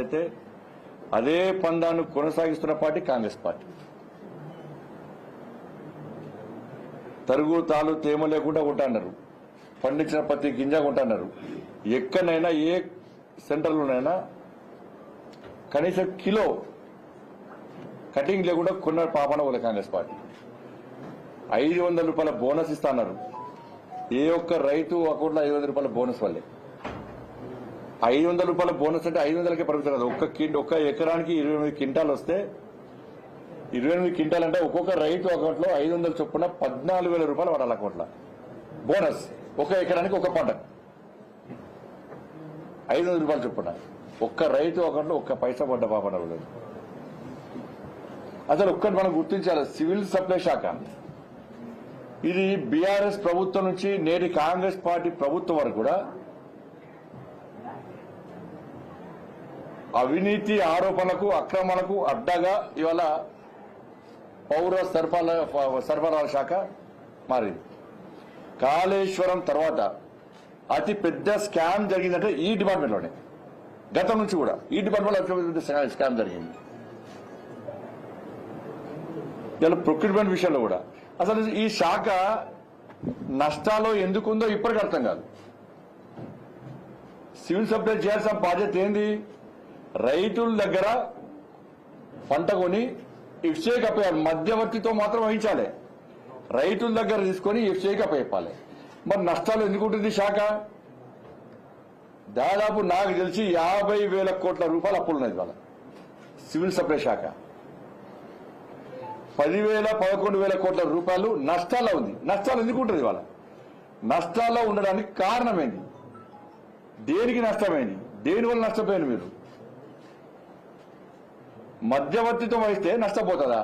Party అయితే అదే పందాన్ని కొనసాగిస్తున్న పార్టీ కాంగ్రెస్ పార్టీ. తరుగు తాలు తేమ లేకుండా ఉంటాన్నారు. పండించిన ప్రతి గింజ ఉంటాన్నారు ఎక్కడైనా ఏ సెంటర్లోనైనా కనీసం కిలో కటింగ్ లేకుండా కొన్న పాపన వాళ్ళ కాంగ్రెస్ పార్టీ. ఐదు వందల రూపాయల బోనస్ ఇస్తున్నారు ఏ ఒక్క రైతు అకౌంట్లో ఐదు వందల రూపాయల బోనస్ వల్లే. ఐదు వందల రూపాయల బోనస్ అంటే ఐదు వందలకే పరిమితం కదా. ఒక్క ఒక్క ఎకరానికి ఇరవై ఎనిమిది క్వింటాలు వస్తే ఇరవై ఎనిమిది క్వింటాల్ అంటే ఒక్కొక్క రైతు అకౌంట్లో ఐదు వందల చొప్పున పద్నాలుగు వేల రూపాయలు వాడాలి అకౌంట్లో. బోనస్. ఒక ఎకరానికి ఒక పంట. ఐదు వందల రూపాయలు చొప్పున. ఒక్క రైతు అకౌంట్లో ఒక్క పైసా పడ్డ పాపన లేదు అసలు ఒక్కటి మనం గుర్తించాలి. సివిల్ సప్లై శాఖ. ఇది బీఆర్ఎస్ ప్రభుత్వం నుంచి నేటి కాంగ్రెస్ పార్టీ ప్రభుత్వం వరకు కూడా అవినీతి ఆరోపణలకు అక్రమణకు అడ్డగా ఇవాళ పౌర సరఫరా సరఫరాల శాఖ మారింది. కాళేశ్వరం తర్వాత అతి పెద్ద స్కామ్ జరిగిందంటే ఈ డిపార్ట్మెంట్లోనే. గతం నుంచి కూడా. ఈ డిపార్ట్మెంట్లో స్కామ్ జరిగింది. ఇలా ప్రొక్యూర్మెంట్ విషయంలో కూడా. అసలు ఈ శాఖ నష్టాలు ఎందుకుందో ఇప్పటికీ అర్థం కాదు. సివిల్ సప్లై చేయాల్సిన బాధ్యత ఏంది? రైతుల దగ్గర పంట కొని ఇఫ్సేక్ మధ్యవర్తితో మాత్రం వహించాలి. రైతుల దగ్గర తీసుకొని ఇఫ్సేక్ మరి నష్టాలు ఎందుకు ఉంటుంది శాఖ? దాదాపు నాకు తెలిసి యాభై వేల కోట్ల రూపాయలు అప్పులు ఉన్నాయి వాళ్ళ సివిల్ సప్లై శాఖ. పదివేల పదకొండు వేల కోట్ల రూపాయలు నష్టాల్లో ఉంది. నష్టాలు ఎందుకు ఉంటుంది వాళ్ళ నష్టాల్లో ఉండడానికి కారణమేంది దేనికి నష్టమైంది దేని వల్ల నష్టపోయింది మీరు? మధ్యవర్తిత్వం వహిస్తే నష్టపోతుందా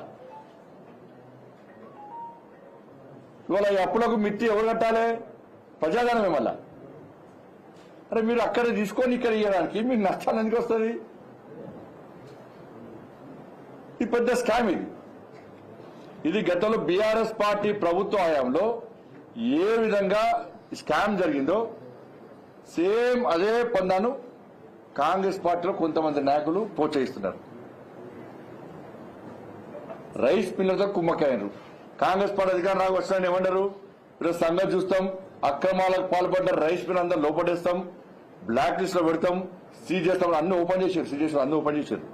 ఇవాళ ఈ అప్పులకు మిత్తి ఎవరు కట్టాలి? ప్రజాధనమే మళ్ళా అరే మీరు అక్కడ తీసుకొని ఇక్కడ ఇవ్వడానికి మీకు నష్టాలు ఎందుకు వస్తుంది ఈ పెద్ద స్కామ్ ఇది. ఇది గతంలో బీఆర్ఎస్ పార్టీ ప్రభుత్వ హయాంలో ఏ విధంగా స్కామ్ జరిగిందో సేమ్ అదే పందాను కాంగ్రెస్ పార్టీలో కొంతమంది నాయకులు ప్రోత్సహిస్తున్నారు. రైస్ మిల్లర్తో కుమ్మకాయరు కాంగ్రెస్ పార్టీ అధికారం రాకు వచ్చిన ఏమన్నారు ఈరోజు సంగతి చూస్తాం అక్రమాలకు పాల్పడ్డ రైస్ మిల్ అందరూ లోపడేస్తాం బ్లాక్ లిస్ట్లో పెడతాం సీజ్ చేస్తాం అన్ని ఓపెన్ చేశారు సీజ్ చేసి అన్ని ఓపెన్ చేశారు.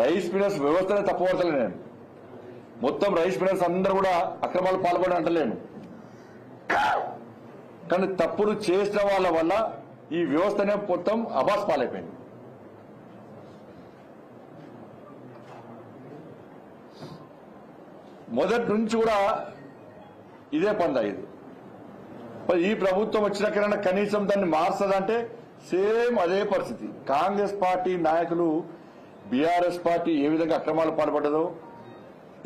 రైస్ మిల్లర్స్ వ్యవస్థనే తప్పవడతలే నేను. మొత్తం రైస్ మిల్లర్స్ అందరూ కూడా అక్రమాలు పాల్పడి అంటలేను. కానీ తప్పులు చేసిన వాళ్ళ వల్ల ఈ వ్యవస్థనే మొత్తం అబాస్ పాలైపోయింది. మొదటి నుంచి కూడా ఇదే పందా ఇది ఈ ప్రభుత్వం వచ్చినాకైనా కనీసం దాన్ని మార్చదంటే సేమ్ అదే పరిస్థితి. కాంగ్రెస్ పార్టీ నాయకులు బీఆర్ఎస్ పార్టీ ఏ విధంగా అక్రమాలు పాల్పడ్డదో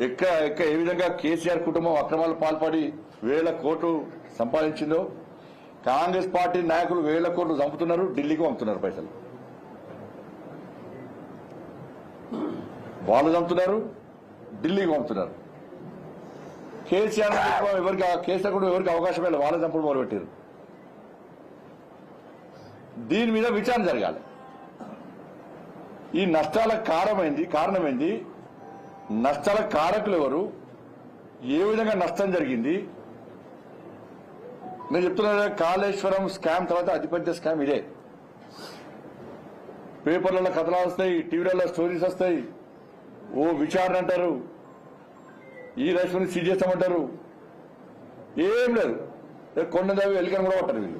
ఎక్క ఎక్క ఏ విధంగా కేసీఆర్ కుటుంబం అక్రమాలు పాల్పడి వేల కోట్లు సంపాదించిందో కాంగ్రెస్ పార్టీ నాయకులు వేల కోట్లు చంపుతున్నారు ఢిల్లీకి పంపుతున్నారు పైసలు. వాళ్ళు చంపుతున్నారు ఢిల్లీకి పంపుతున్నారు. కేసీఆర్ ఎవరికి కేసీఆర్ కూడా ఎవరికి అవకాశం లేదు. వాళ్ళ చంపుడు మొదలుపెట్టారు దీని మీద విచారణ జరగాలి. ఈ నష్టాల కారణమైంది కారణమైంది నష్టాల కారకులు ఎవరు ఏ విధంగా నష్టం జరిగింది? నేను చెప్తున్నా కాళేశ్వరం స్కామ్ తర్వాత అతిపెద్ద స్కామ్ ఇదే. పేపర్లలో కథలు వస్తాయి టీవీలలో స్టోరీస్ వస్తాయి. ఓ విచారణ అంటారు. ఈ రైతుని సీజ్ చేస్తామంటారు? ఏం లేదు. కొండ దావి ఎలికని కూడా పట్టారు వీళ్ళు.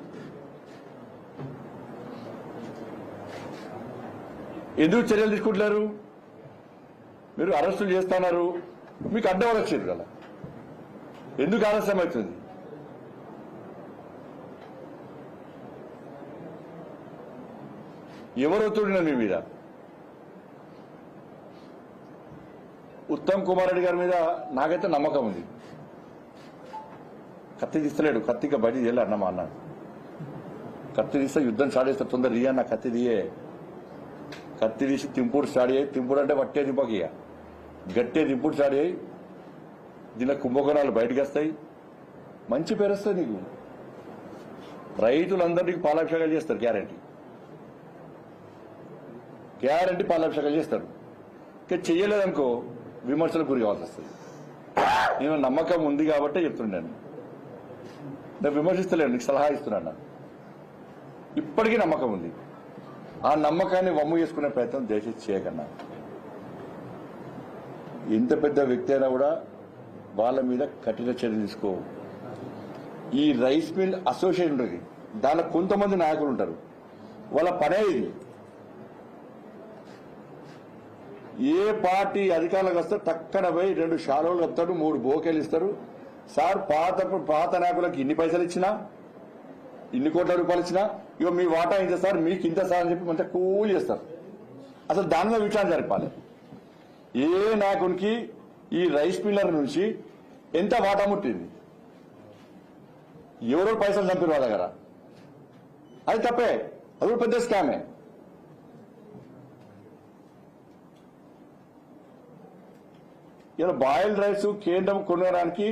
ఎందుకు చర్యలు తీసుకుంటున్నారు మీరు అరెస్టులు చేస్తున్నారు. మీకు అడ్డం వచ్చారు కదా. ఎందుకు ఆలస్యం అవుతుంది? ఎవరు ఒత్తిడినారు మీ మీద. ఉత్తమ్ కుమార్ రెడ్డి గారి మీద నాకైతే నమ్మకం ఉంది. కత్తి తీస్తలేడు. కత్తిగా బయట చేయలే అన్నమా అన్నాడు కత్తి తీస్తే యుద్ధం స్టార్ట్ చేస్తే తొందర రియా నా కత్తి తీయే. కత్తి తీసి తింపుడు స్టార్ట్ అయ్యి తింపుడు అంటే పట్టే దింపక ఇక. గట్టే దింపుడు స్టార్ట్ అయ్యి దీనిలో కుంభకోణాలు బయటకు వస్తాయి. మంచి పేరు వస్తుంది నీకు. రైతులందరికీ పాలాభిషేకాలు చేస్తారు గ్యారంటీ. గ్యారంటీ పాలాభిషేకాలు చేస్తారు. ఇంకా చెయ్యలేదనుకో విమర్శలకు గురి కావాల్సి వస్తుంది. నేను నమ్మకం ఉంది కాబట్టే చెప్తున్నాను నేను. విమర్శిస్తలేను నీకు సలహా ఇస్తున్నాను ఇప్పటికీ నమ్మకం ఉంది. ఆ నమ్మకాన్ని వమ్ము చేసుకునే ప్రయత్నం దయచేసి చేయకన్నా. ఎంత పెద్ద వ్యక్తి అయినా కూడా వాళ్ళ మీద కఠిన చర్యలు తీసుకో. ఈ రైస్ మిల్ అసోసియేషన్ ఉంటుంది. దానిలో కొంతమంది నాయకులు ఉంటారు. వాళ్ళ పనే ఇది. ఏ పార్టీ అధికారులకు వస్తే టక్కన పోయి రెండు షాలోలు కప్తాడు మూడు బోకేలు ఇస్తారు. సార్ పాత పాత నాయకులకు ఇన్ని పైసలు ఇచ్చినా? ఇన్ని కోట్ల రూపాయలు ఇచ్చినా? ఇగో మీ వాటా ఇంత సార్ మీకు ఇంత సార్ అని చెప్పి మంచిగా కూల్ చేస్తారు. అసలు దాని మీద విచారణ జరపాలి. ఏ నాయకునికి ఈ రైస్ మిల్లర్ నుంచి ఎంత వాటా ముట్టింది? ఎవరో పైసలు చంపారు వాళ్ళ దగ్గర. అది తప్పే. అది పెద్ద స్కామే. ఇలా బాయిల్డ్ రైస్ కేంద్రం కొనడానికి